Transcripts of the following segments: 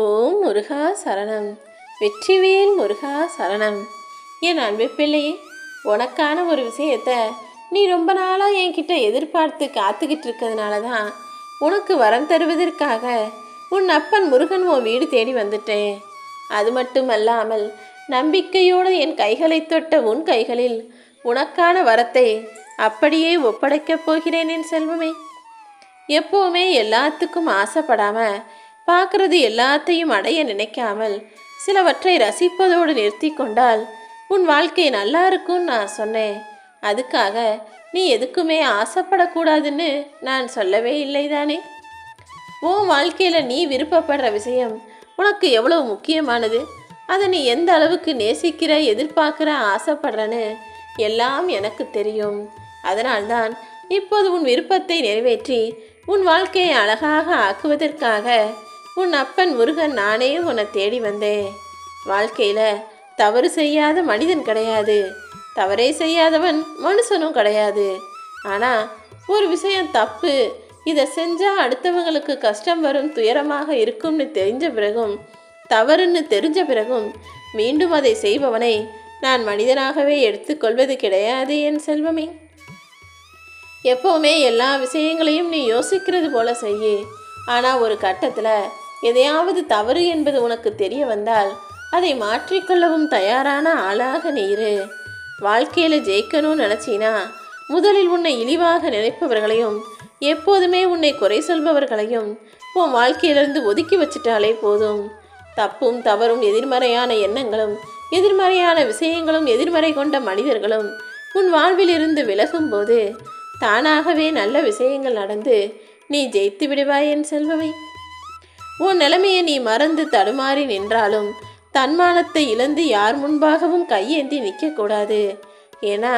ஓம் முருகா சரணம். வெற்றிவேல் முருகா சரணம். என் அன்பு பிள்ளையே உனக்கான ஒரு விஷயத்த நீ ரொம்ப நாளாக என்கிட்ட எதிர்பார்த்து காத்துக்கிட்டு இருக்கிறதுனால தான் உனக்கு வரம் தருவதற்காக உன் அப்பன் முருகன் உன் வீடு தேடி வந்துட்டேன். அது மட்டுமல்லாமல் நம்பிக்கையோடு என் கைகளை தொட்ட உன் கைகளில் உனக்கான வரத்தை அப்படியே ஒப்படைக்கப் போகிறேன் என் செல்வமே. எப்போவுமே எல்லாத்துக்கும் ஆசைப்படாமல் பார்க்கறது எல்லாத்தையும் அடைய நினைக்காமல் சிலவற்றை ரசிப்பதோடு நிறுத்தி கொண்டால் உன் வாழ்க்கை நல்லா இருக்கும்னு நான் சொன்னேன். அதுக்காக நீ எதுக்குமே ஆசைப்படக்கூடாதுன்னு நான் சொல்லவே இல்லைதானே? உன் வாழ்க்கையில் நீ விருப்பப்படுற விஷயம் உனக்கு எவ்வளவு முக்கியமானது? அதை நீ எந்த அளவுக்கு நேசிக்கிற எதிர்பார்க்குற ஆசைப்படுறன்னு எல்லாம் எனக்கு தெரியும். அதனால்தான் இப்போது உன் விருப்பத்தை நிறைவேற்றி உன் வாழ்க்கையை அழகாக ஆக்குவதற்காக உன் அப்பன் முருகன் நானே உன்னை தேடி வந்தேன். வாழ்க்கையில் தவறு செய்யாத மனிதன் கிடையாது. தவறே செய்யாதவன் மனுஷனும் கிடையாது. ஆனால் ஒரு விஷயம் தப்பு. இதை செஞ்சால் அடுத்தவங்களுக்கு கஷ்டம் வரும் துயரமாக இருக்கும்னு தெரிஞ்ச பிறகும் தவறுன்னு தெரிஞ்ச பிறகும் மீண்டும் அதை செய்பவனை நான் மனிதனாகவே எடுத்துக்கொள்வது கிடையாது என் செல்வமே. எப்போவுமே எல்லா விஷயங்களையும் நீ யோசிக்கிறது போல செய்யு. ஆனால் ஒரு கட்டத்தில் எதையாவது தவறு என்பது உனக்கு தெரிய வந்தால் அதை மாற்றிக்கொள்ளவும் தயாரான ஆளாக நீ இரு வாழ்க்கையில் ஜெயிக்கணும்னு நினச்சினா முதலில் உன்னை இழிவாக நினைப்பவர்களையும் எப்போதுமே உன்னை குறை சொல்பவர்களையும் உன் வாழ்க்கையிலிருந்து ஒதுக்கி வச்சிட்டாலே போதும். தப்பும் தவறும் எதிர்மறையான எண்ணங்களும் எதிர்மறையான விஷயங்களும் எதிர்மறை கொண்ட மனிதர்களும் உன் வாழ்விலிருந்து விலகும்போது தானாகவே நல்ல விஷயங்கள் நடந்து நீ ஜெயித்து விடுவாய் என் செல்பவை. உன் நிலைமையை நீ மறந்து தடுமாறி நின்றாலும் தன்மானத்தை இழந்து யார் முன்பாகவும் கையேந்தி நிற்கக்கூடாது. ஏன்னா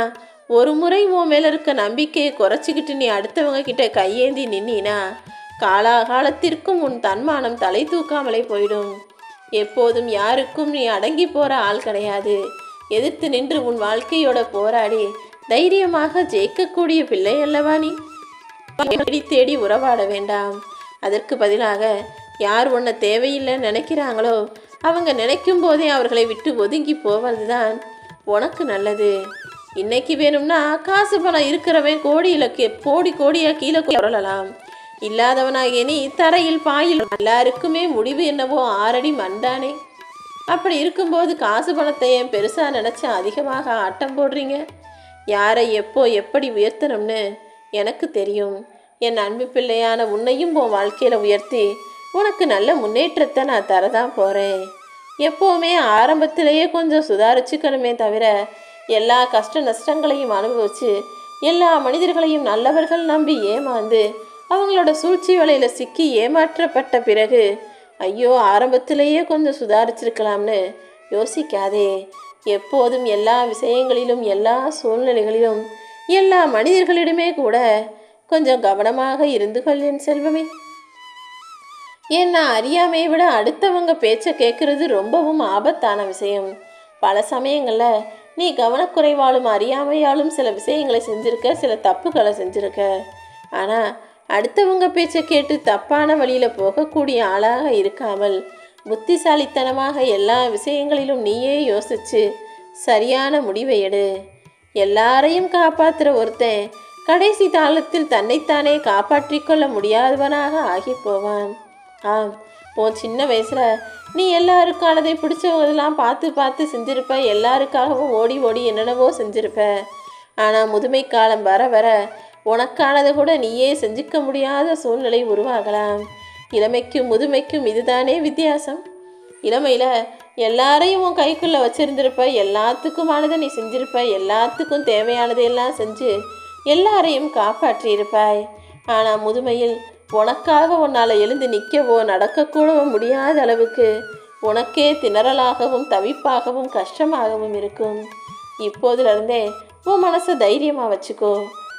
ஒரு முறை உன் மேல இருக்க நம்பிக்கையை குறைச்சிக்கிட்டு நீ அடுத்தவங்க கிட்ட கையேந்தி நின்னா காலாகாலத்திற்கும் உன் தன்மானம் தலை தூக்காமலே போயிடும். எப்போதும் யாருக்கும் நீ அடங்கி போற ஆள் கிடையாது. எதிர்த்து நின்று உன் வாழ்க்கையோட போராடி தைரியமாக ஜெயிக்கக்கூடிய பிள்ளை அல்லவா நீ? தேடி தேடி உறவாட வேண்டாம். அதற்கு பதிலாக யார் உன்னை தேவையில்லைன்னு நினைக்கிறாங்களோ அவங்க நினைக்கும் போதே அவர்களை விட்டு ஒதுங்கி போவதுதான் உனக்கு நல்லது. இன்னைக்கு வேணும்னா காசு பணம் இருக்கிறவன் கோடியில் கே- கோடி கோடியாக கீழே குரலலாம் இல்லாதவனாகிய நீ தரையில் பாயில் எல்லாருக்குமே முடிவு என்னவோ ஆறடி மண்டானே அப்படி இருக்கும்போது காசு பணத்தை ஏன் பெருசாக நினச்சா அதிகமாக ஆட்டம் போடுறீங்க? யாரை எப்போ எப்படி உயர்த்தணும்னு எனக்கு தெரியும். என் அன்பு பிள்ளையான உன்னையும் உன் வாழ்க்கையில் உயர்த்தி உனக்கு நல்ல முன்னேற்றத்தை நான் தரதான் போகிறேன் எப்போவுமே ஆரம்பத்திலேயே கொஞ்சம் சுதாரிச்சுக்கணுமே தவிர எல்லா கஷ்ட நஷ்டங்களையும் அனுபவிச்சு எல்லா மனிதர்களையும் நல்லவர்கள் நம்பி ஏமாந்து அவங்களோட சூழ்ச்சி வலையில் சிக்கி ஏமாற்றப்பட்ட பிறகு ஐயோ ஆரம்பத்திலேயே கொஞ்சம் சுதாரிச்சிருக்கலாம்னு யோசிக்காதே. எப்போதும் எல்லா விஷயங்களிலும் எல்லா சூழ்நிலைகளிலும் எல்லா மனிதர்களிடமே கூட கொஞ்சம் கவனமாக இருந்து கொள் என் செல்வமே. ஏன்னா அறியாமையை விட அடுத்தவங்க பேச்சை கேட்குறது ரொம்பவும் ஆபத்தான விஷயம். பல சமயங்களில் நீ கவனக்குறைவாலும் அறியாமையாலும் சில விஷயங்களை செஞ்சிருக்க சில தப்புகளை செஞ்சுருக்க. ஆனால் அடுத்தவங்க பேச்சை கேட்டு தப்பான வழியில் போகக்கூடிய ஆளாக இருக்காமல் புத்திசாலித்தனமாக எல்லா விஷயங்களிலும் நீயே யோசிச்சு சரியான முடிவை எடு. எல்லாரையும் காப்பாற்றுற ஒருத்தன் கடைசி காலத்தில் தன்னைத்தானே காப்பாற்றிக் கொள்ள முடியாதவனாக ஆகி போவான். ஆம் உன் சின்ன வயசில் நீ எல்லாருக்கானதை பிடிச்சவங்களெல்லாம் பார்த்து பார்த்து செஞ்சிருப்ப. எல்லாருக்காகவும் ஓடி ஓடி என்னென்னவோ செஞ்சிருப்ப. ஆனால் முதுமை காலம் வர வர உனக்கானதை கூட நீயே செஞ்சுக்க முடியாத சூழ்நிலை உருவாகலாம். இளமைக்கும் முதுமைக்கும் இதுதானே வித்தியாசம். இளமையில் எல்லாரையும் உன் கைக்குள்ளே வச்சுருந்துருப்ப. எல்லாத்துக்குமானதை நீ செஞ்சிருப்ப. எல்லாத்துக்கும் தேவையானதையெல்லாம் செஞ்சு எல்லாரையும் காப்பாற்றியிருப்பாய். ஆனால் முதுமையில் உனக்காக உன்னால் எழுந்து நிற்கவோ நடக்கக்கூடவோ முடியாத அளவுக்கு உனக்கே திணறலாகவும் தவிப்பாகவும் கஷ்டமாகவும் இருக்கும். இப்போதிலிருந்தே உன் மனசை தைரியமாக வச்சுக்கோ.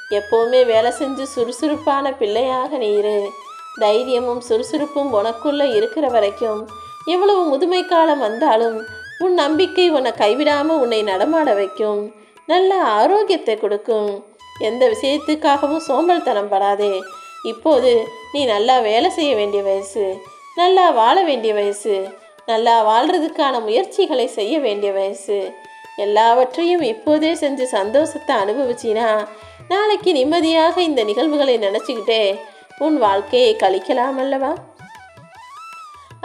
எப்போவுமே வேலை செஞ்சு சுறுசுறுப்பான பிள்ளையாக நீ இரு. தைரியமும் சுறுசுறுப்பும் உனக்குள்ளே இருக்கிற வரைக்கும் எவ்வளவு முதுமை காலம் வந்தாலும் உன் நம்பிக்கை உன்னை கைவிடாமல் உன்னை நடமாட வைக்கும். நல்ல ஆரோக்கியத்தை கொடுக்கும். எந்த விஷயத்துக்காகவும் சோம்பல்தனம் படாதே. இப்போது நீ நல்லா வேலை செய்ய வேண்டிய வயசு நல்லா வாழ வேண்டிய வயசு நல்லா வாழ்றதுக்கான முயற்சிகளை செய்ய வேண்டிய வயசு. எல்லாவற்றையும் இப்போதே செஞ்சு சந்தோஷத்தை அனுபவிச்சினா நாளைக்கு நிம்மதியாக இந்த நிகழ்வுகளை நினச்சிக்கிட்டே உன் வாழ்க்கையை கழிக்கலாம் அல்லவா?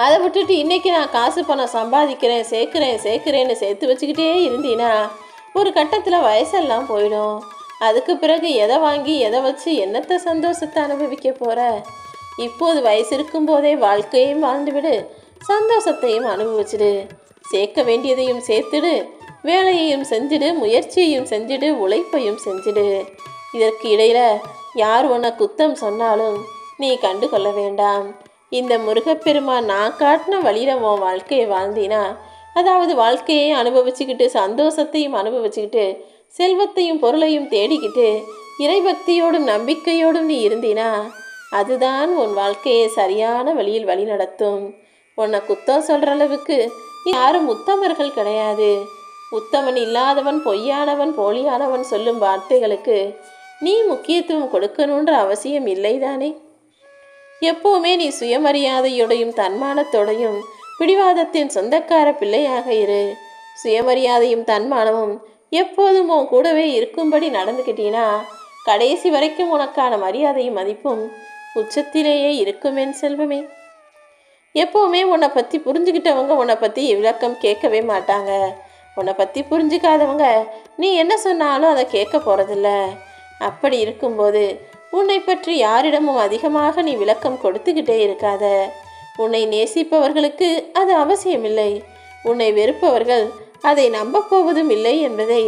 அதை விட்டுட்டு இன்னைக்கு நான் காசு பணம் சம்பாதிக்கிறேன் சேர்க்குறேன் சேர்க்குறேன்னு சேர்த்து வச்சுக்கிட்டே இருந்தீனா ஒரு கட்டத்தில் வயசெல்லாம் போயிடும். அதுக்கு பிறகு எதை வாங்கி எதை வச்சு என்னத்தை சந்தோஷத்தை அனுபவிக்க போற? இப்போது வயசு இருக்கும்போதே வாழ்க்கையும் வாழ்ந்துவிடு சந்தோஷத்தையும் அனுபவிச்சிடு. சேர்க்க வேண்டியதையும் சேர்த்துடு வேலையையும் செஞ்சிடு முயற்சியையும் செஞ்சிடு உழைப்பையும் செஞ்சிடு. இதற்கு இடையில யார் உன்னை குத்தம் சொன்னாலும் நீ கண்டு கொள்ள வேண்டாம். இந்த முருகப்பெருமான் நான் காட்டின வழியில உன் வாழ்க்கையை வாழ்ந்தினா அதாவது வாழ்க்கையை அனுபவிச்சுக்கிட்டு சந்தோஷத்தையும் அனுபவிச்சுக்கிட்டு செல்வத்தையும் பொருளையும் தேடிக்கிட்டு இறைபக்தியோடும் நம்பிக்கையோடும் நீ இருந்தினா அதுதான் உன் வாழ்க்கையை சரியான வழியில் வழி நடத்தும். உன்னை குத்தம் சொல்கிற அளவுக்கு யாரும் உத்தமர்கள் கிடையாது. உத்தமன் இல்லாதவன் பொய்யானவன் போலியானவன் சொல்லும் வார்த்தைகளுக்கு நீ முக்கியத்துவம் கொடுக்கணுன்ற அவசியம் இல்லைதானே? எப்பவுமே நீ சுயமரியாதையோடையும் தன்மானத்தோடையும் பிடிவாதத்தின் சொந்தக்கார பிள்ளையாக இரு. சுயமரியாதையும் தன்மானமும் எப்போதும் உன் கூடவே இருக்கும்படி நடந்துக்கிட்டீனா கடைசி வரைக்கும் உனக்கான மரியாதையும் மதிப்பும் உச்சத்திலேயே இருக்குமேன் செல்வமே. எப்போவுமே உன்னை பற்றி புரிஞ்சுக்கிட்டவங்க உன்னை பற்றி விளக்கம் கேட்கவே மாட்டாங்க. உன்னை பற்றி புரிஞ்சுக்காதவங்க நீ என்ன சொன்னாலும் அதை கேட்க போகிறதில்ல அப்படி இருக்கும்போது உன்னை பற்றி யாரிடமும் அதிகமாக நீ விளக்கம் கொடுத்துக்கிட்டே இருக்காத. உன்னை நேசிப்பவர்களுக்கு அது அவசியமில்லை. உன்னை வெறுப்பவர்கள் அதை நம்பப் போவதும் இல்லை என்பதை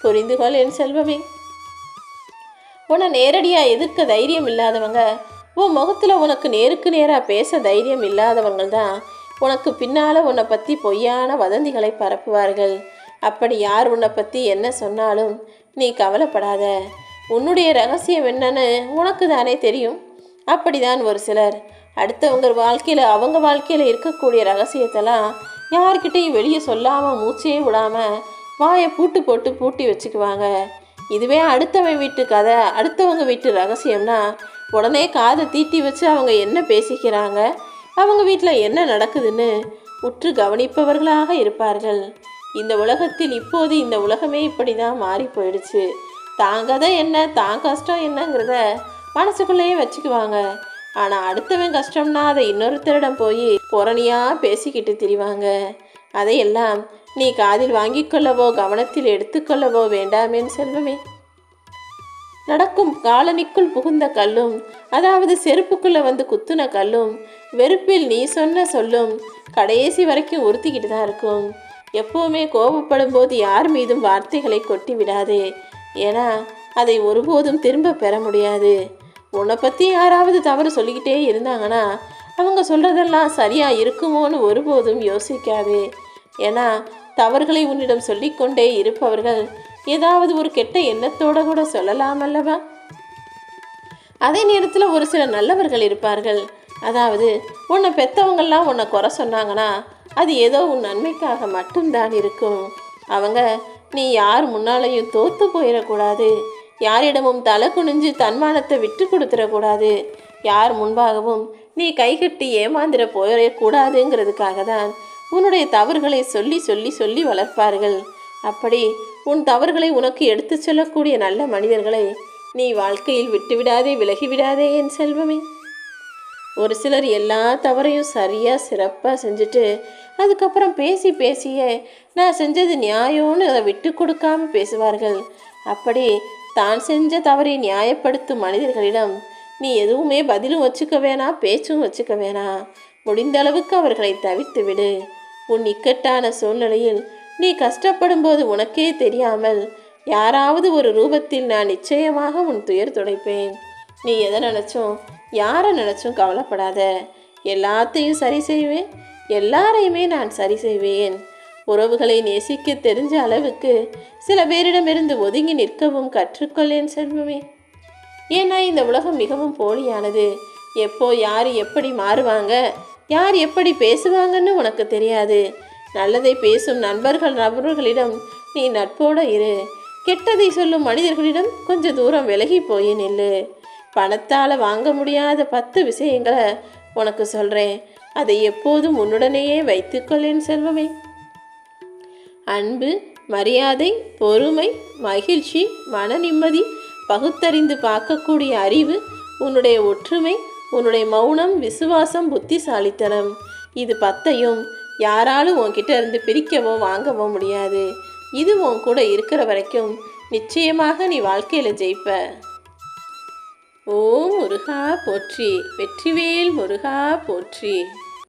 புரிந்து கொள் என் செல்வமே. உன நேரடியாக எதிர்க்க தைரியம் இல்லாதவங்க உன் முகத்தில் உனக்கு நேருக்கு நேராக பேச தைரியம் இல்லாதவங்க தான் உனக்கு பின்னால் உன்னை பற்றி பொய்யான வதந்திகளை பரப்புவார்கள். அப்படி யார் உன்னை பற்றி என்ன சொன்னாலும் நீ கவலைப்படாத. உன்னுடைய ரகசியம் என்னன்னு உனக்கு தானே தெரியும். அப்படிதான் ஒரு சிலர். அடுத்தவங்க வாழ்க்கையில் அவங்க வாழ்க்கையில் இருக்கக்கூடிய ரகசியத்தெல்லாம் யார்கிட்டையும் வெளியே சொல்லாமல் மூச்சே விடாமல் வாயை பூட்டு போட்டு பூட்டி வச்சுக்குவாங்க. இதுவே அடுத்தவன் வீட்டு கதை. அடுத்தவங்க வீட்டு ரகசியம்னா உடனே காதை தீட்டி வச்சு அவங்க என்ன பேசிக்கிறாங்க? அவங்க வீட்டில் என்ன நடக்குதுன்னு உற்று கவனிப்பவர்களாக இருப்பார்கள். இந்த உலகத்தில் இப்போது இந்த உலகமே இப்படி தான் மாறி போயிடுச்சு. தான் கதை என்ன தான் கஷ்டம் என்னங்கிறத மனசுக்குள்ளேயே வச்சுக்குவாங்க. ஆனால் அடுத்தவன் கஷ்டம்னா அதை இன்னொருத்தரிடம் போய் புறணியாக பேசிக்கிட்டு திரிவாங்க. அதையெல்லாம் நீ காதில் வாங்கிக் கொள்ளவோ கவனத்தில் எடுத்துக்கொள்ளவோ வேண்டாமேன் செல்வமே. நடக்கும் காலனிக்குள் புகுந்த கல்லும் அதாவது செருப்புக்குள்ளே வந்து குத்துன கல்லும் வெறுப்பில் நீ சொன்ன சொல்லும் கடைசி வரைக்கும் உறுத்திக்கிட்டு தான் இருக்கும். எப்போவுமே கோபப்படும் போது யார் மீதும் வார்த்தைகளை கொட்டி விடாதே. ஏன்னா அதை ஒருபோதும் திரும்ப பெற முடியாது. உன்னை பற்றி யாராவது தவறு சொல்லிக்கிட்டே இருந்தாங்கன்னா அவங்க சொல்கிறதெல்லாம் சரியாக இருக்குமோன்னு ஒருபோதும் யோசிக்காதே. ஏன்னா தவறுகளை உன்னிடம் சொல்லிக்கொண்டே இருப்பவர்கள் ஏதாவது ஒரு கெட்ட எண்ணத்தோட கூட சொல்லலாம் அல்லவா? அதே நேரத்தில் ஒரு சில நல்லவர்கள் இருப்பார்கள். அதாவது உன்னை பெற்றவங்கள்லாம் உன்னை குறை சொன்னாங்கன்னா அது ஏதோ உன் நன்மைக்காக மட்டும்தான் இருக்கும். அவங்க நீ யார் முன்னாலையும் தோற்று போயிடக்கூடாது. யாரிடமும் தலை குனிஞ்சு தன்மானத்தை விட்டு கொடுத்துடக்கூடாது. யார் முன்பாகவும் நீ கைகட்டி ஏமாந்திர போயிடக்கூடாதுங்கிறதுக்காக தான் உன்னுடைய தவறுகளை சொல்லி சொல்லி சொல்லி வளர்ப்பார்கள். அப்படி உன் தவறுகளை உனக்கு எடுத்துச் சொல்லக்கூடிய நல்ல மனிதர்களை நீ வாழ்க்கையில் விட்டுவிடாதே விலகிவிடாதே என் செல்வமே. ஒரு சிலர் எல்லா தவறையும் சரியாக சிறப்பாக செஞ்சுட்டு அதுக்கப்புறம் பேசி பேசியே நான் செஞ்சது நியாயம்னு அதை விட்டு கொடுக்காம பேசுவார்கள். அப்படி தான் செஞ்ச தவறை நியாயப்படுத்தும் மனிதர்களிடம் நீ எதுவுமே பதிலும் வச்சுக்க வேணாம் பேச்சும் வச்சுக்க வேணாம் முடிந்த அளவுக்கு அவர்களை தவிர்த்து விடு. உன் இக்கட்டான சூழ்நிலையில் நீ கஷ்டப்படும் போது உனக்கே தெரியாமல் யாராவது ஒரு ரூபத்தில் நான் நிச்சயமாக உன் துயர் துடைப்பேன். நீ எதை நினச்சும் யாரை நினச்சும் கவலைப்படாத. எல்லாத்தையும் சரி செய்வேன். எல்லாரையுமே நான் சரி செய்வேன். உறவுகளை நேசிக்க தெரிஞ்ச அளவுக்கு சில பேரிடமிருந்து ஒதுங்கி நிற்கவும் கற்றுக்கொள்ளேன் செல்வமே. ஏன்னா இந்த உலகம் மிகவும் போலியானது. எப்போ யார் எப்படி மாறுவாங்க? யார் எப்படி பேசுவாங்கன்னு உனக்கு தெரியாது. நல்லதை பேசும் நண்பர்கள் நபர்களிடம் நீ நட்போட இரு. கெட்டதை சொல்லும் மனிதர்களிடம் கொஞ்சம் தூரம் விலகி போய் நில்லு. பணத்தால் வாங்க முடியாத பத்து விஷயங்களை உனக்கு சொல்கிறேன் அதை எப்போதும் உன்னுடனேயே வைத்துக்கொள்ளேன் செல்வமே. அன்பு மரியாதை பொறுமை மகிழ்ச்சி மன நிம்மதி பகுத்தறிந்து பார்க்கக்கூடிய அறிவு உன்னுடைய ஒற்றுமை உன்னுடைய மௌனம் விசுவாசம் புத்திசாலித்தனம். இது பத்தையும் யாராலும் உன்கிட்ட இருந்து பிரிக்கவோ வாங்கவோ முடியாது. இது உன் கூட இருக்கிற வரைக்கும் நிச்சயமாக நீ வாழ்க்கையில் ஜெயிப்ப. ஓ முருகா போற்றி வெற்றிவேல் முருகா போற்றி.